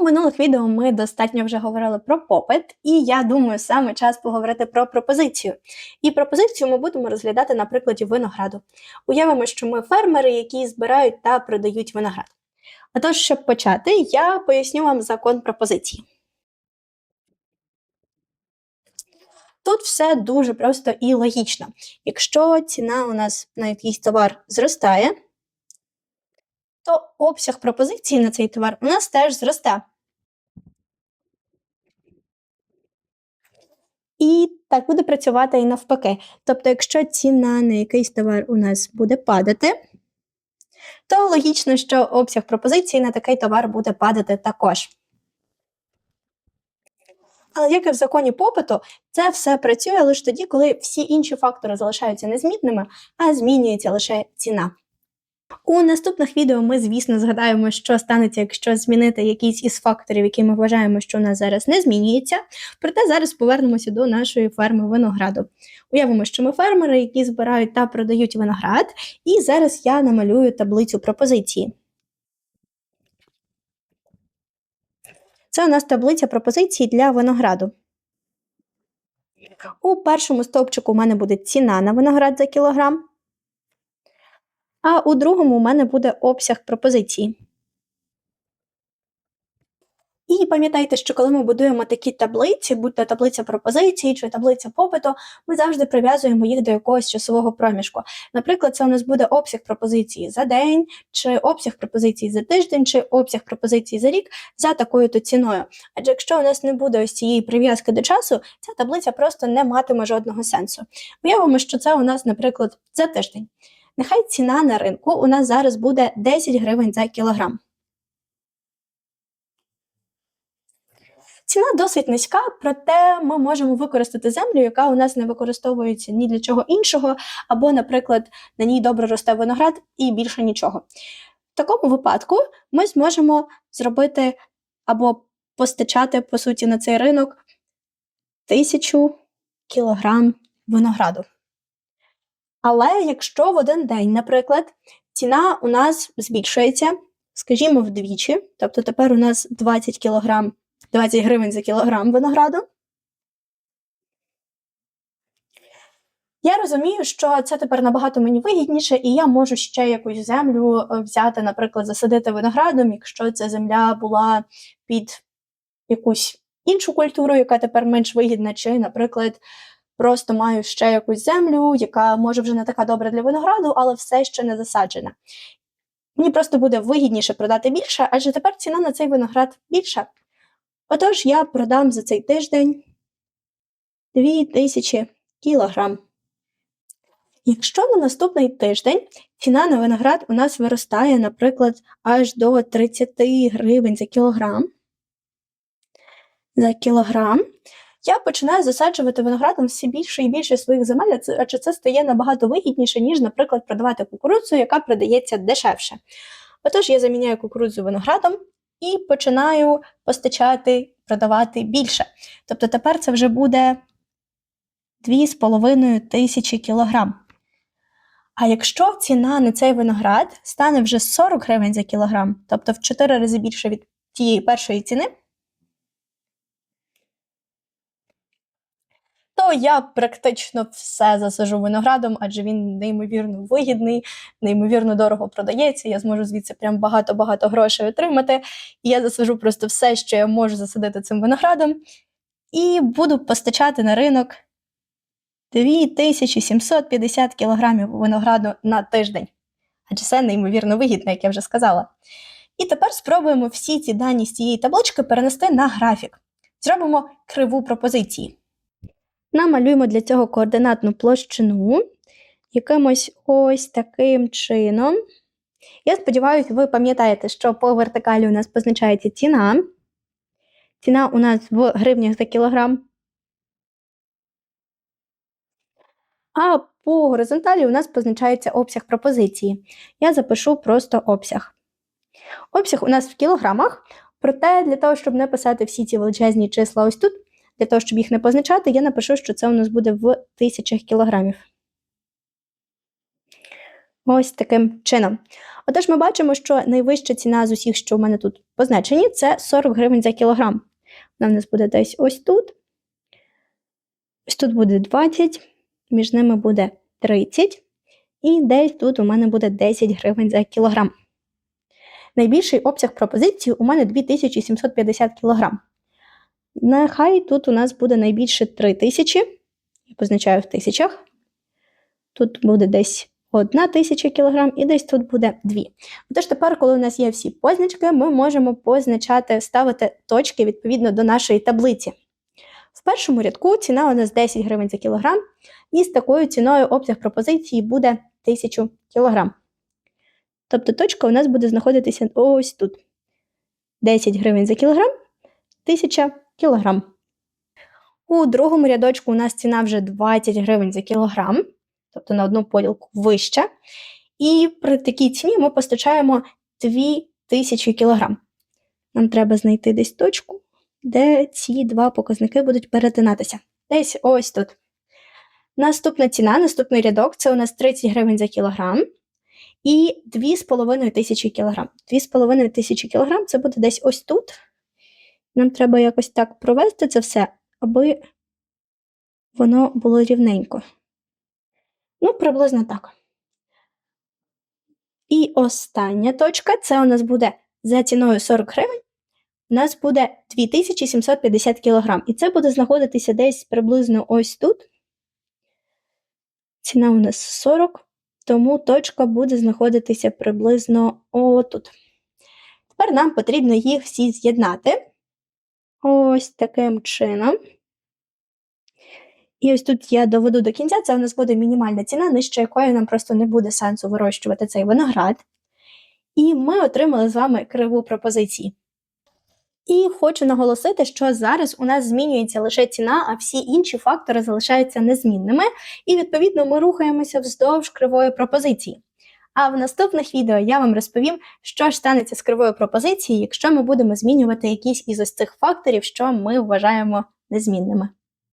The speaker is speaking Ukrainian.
У минулих відео ми достатньо вже говорили про попит, і я думаю, саме час поговорити про пропозицію. І пропозицію ми будемо розглядати на прикладі винограду. Уявимо, що ми фермери, які збирають та продають виноград. А тож, щоб почати, я поясню вам закон пропозиції. Тут все дуже просто і логічно. Якщо ціна у нас на якийсь товар зростає, то обсяг пропозиції на цей товар у нас теж зросте. І так буде працювати і навпаки. Тобто, якщо ціна на якийсь товар у нас буде падати, то логічно, що обсяг пропозиції на такий товар буде падати також. Але як і в законі попиту, це все працює лише тоді, коли всі інші фактори залишаються незмінними, а змінюється лише ціна. У наступних відео ми, звісно, згадаємо, що станеться, якщо змінити якийсь із факторів, які ми вважаємо, що у нас зараз не змінюється. Проте зараз повернемося до нашої ферми винограду. Уявимо, що ми фермери, які збирають та продають виноград, і зараз я намалюю таблицю пропозиції. Це у нас таблиця пропозицій для винограду. У першому стовпчику у мене буде ціна на виноград за кілограм. А у другому у мене буде обсяг пропозиції. І пам'ятайте, що коли ми будуємо такі таблиці, будь то таблиця пропозиції чи таблиця попиту, ми завжди прив'язуємо їх до якогось часового проміжку. Наприклад, це у нас буде обсяг пропозиції за день, чи обсяг пропозиції за тиждень, чи обсяг пропозиції за рік за такою-то ціною. Адже якщо у нас не буде ось цієї прив'язки до часу, ця таблиця просто не матиме жодного сенсу. Уявимо, що це у нас, наприклад, за тиждень. Нехай ціна на ринку у нас зараз буде 10 гривень за кілограм. Ціна досить низька, проте ми можемо використати землю, яка у нас не використовується ні для чого іншого, або, наприклад, на ній добре росте виноград і більше нічого. В такому випадку ми зможемо зробити або постачати, по суті, на цей ринок тисячу кілограм винограду. Але якщо в один день, наприклад, ціна у нас збільшується, скажімо, вдвічі, тобто тепер у нас 20 кілограм 20 гривень за кілограм винограду. Я розумію, що це тепер набагато мені вигідніше, і я можу ще якусь землю е, взяти, наприклад, засадити виноградом, якщо ця земля була під якусь іншу культуру, яка тепер менш вигідна, чи, наприклад, просто маю ще якусь землю, яка може вже не така добра для винограду, але все ще не засаджена. Мені просто буде вигідніше продати більше, адже тепер ціна на цей виноград більша. Отож я продам за цей тиждень 2000 кілограм. Якщо на наступний тиждень ціна на виноград у нас виростає, наприклад, аж до 30 гривень за кілограм, за кілограм, я починаю засаджувати виноградом все більше і більше своїх земель, адже це стає набагато вигідніше, ніж, наприклад, продавати кукурудзу, яка продається дешевше. Отож, я заміняю кукурудзу виноградом і починаю постачати, продавати більше. Тобто тепер це вже буде 2,5 тисячі кілограм. А якщо ціна на цей виноград стане вже 40 гривень за кілограм, тобто в 4 рази більше від тієї першої ціни, я практично все засажу виноградом, адже він неймовірно вигідний, неймовірно дорого продається. Я зможу звідси прям багато-багато грошей отримати. І я засажу просто все, що я можу засадити цим виноградом, і буду постачати на ринок 2750 кілограмів винограду на тиждень. Адже це неймовірно вигідно, як я вже сказала. І тепер спробуємо всі ці дані з цієї таблички перенести на графік. Зробимо криву пропозиції. Намалюємо для цього координатну площину якимось ось таким чином. Я сподіваюся, ви пам'ятаєте, що по вертикалі у нас позначається ціна. Ціна у нас в гривнях за кілограм. А по горизонталі у нас позначається обсяг пропозиції. Я запишу просто обсяг. Обсяг у нас в кілограмах, проте для того, щоб не писати всі ці величезні числа ось тут, для того, щоб їх не позначати, я напишу, що це у нас буде в тисячах кілограмів. Ось таким чином. Отож, ми бачимо, що найвища ціна з усіх, що у мене тут позначені, це 40 гривень за кілограм. Вона в нас буде десь ось тут. Ось тут буде 20, між ними буде 30, і десь тут у мене буде 10 гривень за кілограм. Найбільший обсяг пропозиції у мене 2750 кг. Нехай тут у нас буде найбільше 3000, я позначаю в тисячах. Тут буде десь 1 тисяча кілограм, і десь тут буде 2. Тож тепер, коли у нас є всі позначки, ми можемо позначати, ставити точки відповідно до нашої таблиці. В першому рядку ціна у нас 10 гривень за кілограм, і з такою ціною обсяг пропозиції буде 1000 кілограм. Тобто точка у нас буде знаходитися ось тут. 10 гривень за кілограм, 1000 кілограм. У другому рядочку у нас ціна вже 20 гривень за кілограм, тобто на одну поділку вища. І при такій ціні ми постачаємо 2000 кілограм. Нам треба знайти десь точку, де ці два показники будуть перетинатися. Десь ось тут. Наступна ціна, наступний рядок це у нас 30 гривень за кілограм і 2,5 тисячі кілограм. 2,5 тисячі кілограм це буде десь ось тут. Нам треба якось так провести це все, аби воно було рівненько. Ну, приблизно так. І остання точка це у нас буде за ціною 40 гривень. У нас буде 2750 кг. І це буде знаходитися десь приблизно ось тут. Ціна у нас 40, тому точка буде знаходитися приблизно отут. Тепер нам потрібно їх всі з'єднати. Ось таким чином. І ось тут я доведу до кінця, це у нас буде мінімальна ціна, нижче якої нам просто не буде сенсу вирощувати цей виноград. І ми отримали з вами криву пропозиції. І хочу наголосити, що зараз у нас змінюється лише ціна, а всі інші фактори залишаються незмінними, і відповідно ми рухаємося вздовж кривої пропозиції. А в наступних відео я вам розповім, що ж станеться з кривою пропозицією, якщо ми будемо змінювати якісь із ось цих факторів, що ми вважаємо незмінними.